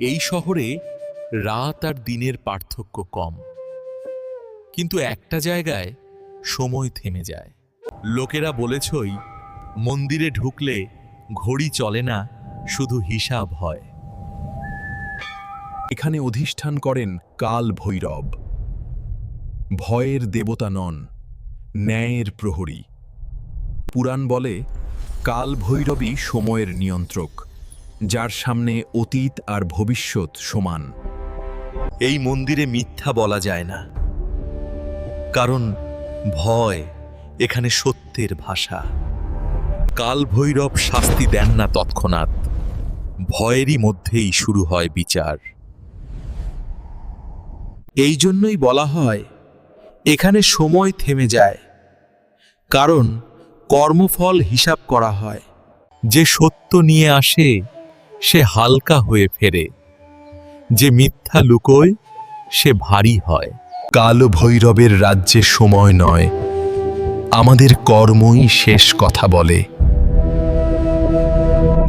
এই শহরে রাত আর দিনের পার্থক্য কম। কিন্তু একটা জায়গায় সময় থেমে যায়। লোকেরা বলেছই, মন্দিরে ঢুকলে ঘড়ি চলে না, শুধু হিসাব হয়। এখানে অধিষ্ঠান করেন কাল ভৈরব। ভয়ের দেবতা নন, ন্যায়ের প্রহরী। পুরাণ বলে, কাল ভৈরবই সময়ের নিয়ন্ত্রক। যার সামনে অতীত আর ভবিষ্যৎ সমান। এই মন্দিরে মিথ্যা বলা যায় না। কারণ ভয় এখানে সত্যের ভাষা। কাল ভৈরব শাস্তি দেন না তৎক্ষণাৎ। ভয়েরই মধ্যেই শুরু হয় বিচার। এই জন্যই বলা হয়, এখানে সময় থেমে যায়। কারণ কর্মফল হিসাব করা হয়। যে সত্য নিয়ে আসে সে হালকা হয়ে ফেরে। যে মিথ্যা লুকোয়, সে ভারী হয়। কাল ভৈরবের রাজ্যে সময় নয়। আমাদের কর্মই শেষ কথা বলে।